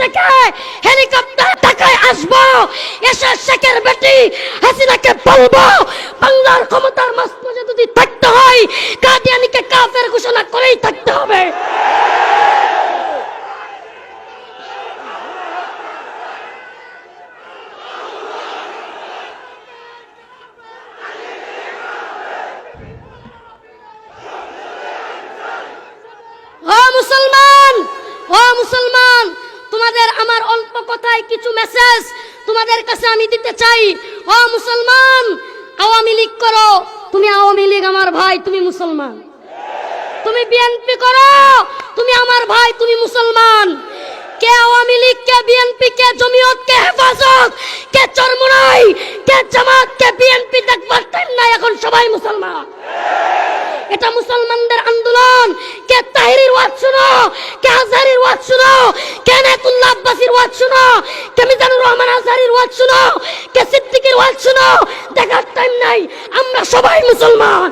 থেকে হেলিকপ্টার টাকায় আসব। এসে শেখের বেটি হাসিনাকে বলব, বাংলার ক্ষমতার মাঝে যদি থাকতে হয়, কাদিয়ানিকে কাফের ঘোষণা করেই থাকতে হবে। মুসলমান, ও মুসলমান তোমাদের আমার অল্প কথায় কিছু মেসেজ তোমাদের কাছে আমি দিতে চাই। ও মুসলমান, আওয়ামী লীগ করো। তুমি আওয়ামী লীগ আমার ভাই, তুমি মুসলমান। তুমি বিএনপি করো। তুমি আমার ভাই, তুমি মুসলমান। কে আওয়ামী লীগ, কে বিএনপি কে জমিয়ত, কে হেফাজত, কে চরমুনাই, কে জামাত, কে বিএনপি দেখবার টাইম নাই এখন সবাই মুসলমান। এটা মুসলমানদের আন্দোলন। কে তাহিরির ওয়াজ শুনো, কে আজহারির ওয়াজ শুনো কে নাতুল্লাহ আব্বাসির ওয়াজ শুনো কে মিজানুর রহমান আজহারির ওয়াজ শুনো, কে আমরা সবাই মুসলমান।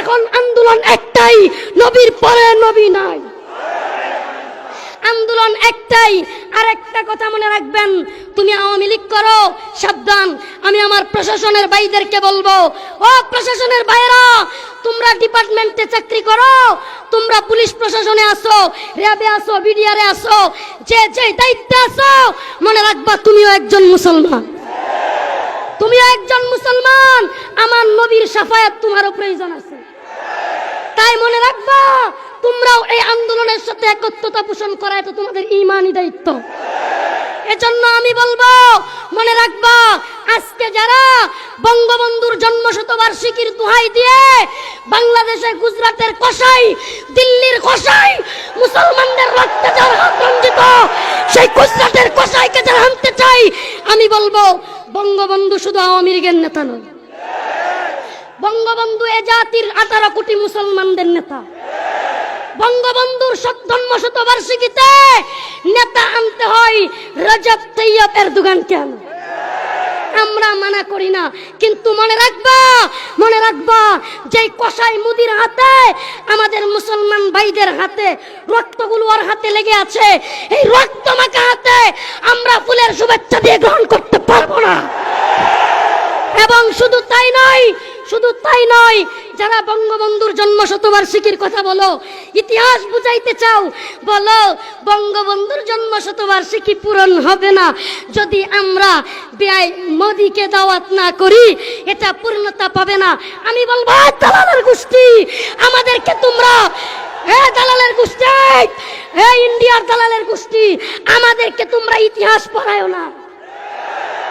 এখন আন্দোলন একটাই, নবীর পরে নবী নাই। আন্দোলন একটাই আর কথা মনে রাখবেন, তুমি আওয়ামী লীগ করো, সাবধান, আমি আমার প্রশাসনের ভাইদেরকে বলব, ও প্রশাসনের ভাইরা তোমরা ডিপার্টমেন্টে চাকরি করো তোমরা পুলিশ প্রশাসনে আসো, র্যাবে আসো, বিডিআরে আসো, যে যে দায়িত্বে আসো, মনে রাখবা তুমিও একজন মুসলমান। তুমিও একজন মুসলমান, আমার নবীর সাফায়াত তোমারও প্রয়োজন আছে তাই মনে রাখবা, তোমরাও এই আন্দোলনের সাথে একত্রতা পোষণ করা এটা তোমাদের ইমানই দায়িত্ব। এজন্য আমি বলব, মনে রাখবা, আজকে যারা বঙ্গবন্ধুর জন্ম শতবার্ষিকীর দোহাই দিয়ে বাংলাদেশে গুজরাটের কসাই, দিল্লির কসাই, মুসলমানদের রক্তে যারা হাত সেই গুজরাটের কসাইকে যারা আনতে চাই, আমি বলব বঙ্গবন্ধু শুধু আওয়ামী লীগের নেতা নয়। বঙ্গবন্ধু এ জাতির আঠারো কোটি মুসলমানদের নেতা। বঙ্গবন্ধুর জন্ম শতবার্ষিকীতে নেতা আনতে হয় রজব তৈয়ব এরদোগান কেন আমরা মানা করি না। কিন্তু মনে রাখবা মনে রাখবা যে কষাই মুদির হাতে, আমাদের মুসলমান ভাইদের হাতে রক্তগুলো ওর হাতে লেগে আছে, এই রক্ত মাখা হাতে আমরা ফুলের শুভেচ্ছা দিয়ে গ্রহণ করতে পারব না। এবং শুধু তাই নয়, শুধু তাই নয় যারা বঙ্গবন্ধুর জন্ম শতবার্ষিকীর কথা বলো, ইতিহাস বুঝাইতে চাও, বলো, বঙ্গবন্ধুর জন্ম শতবার্ষিকী পূরণ হবে না। যদি আমরা মোদিকে দাওয়াত না করি, এটা পূর্ণতা পাবে না। আমি বলব "এই দালালের গোষ্ঠী, আমাদেরকে তোমরা, হে দালালের গোষ্ঠী, হে ইন্ডিয়ার দালালের গোষ্ঠী, আমাদেরকে তোমরা ইতিহাস পড়ায়ও না।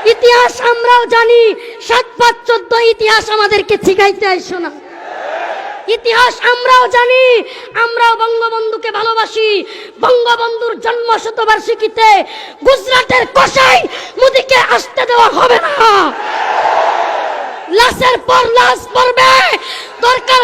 ইতিহাস আমরাও জানি, সাত পাঁচ চোদ্দ ইতিহাস আমাদেরকে শিখাইতে আইসো না। ইতিহাস আমরাও জানি, আমরাও বঙ্গবন্ধুকে ভালোবাসি। বঙ্গবন্ধুর জন্ম শতবার্ষিকীতে গুজরাটের কষাই মুদিকে আসতে দেওয়া হবে না। লাশের পর লাশ পড়বে, দরকার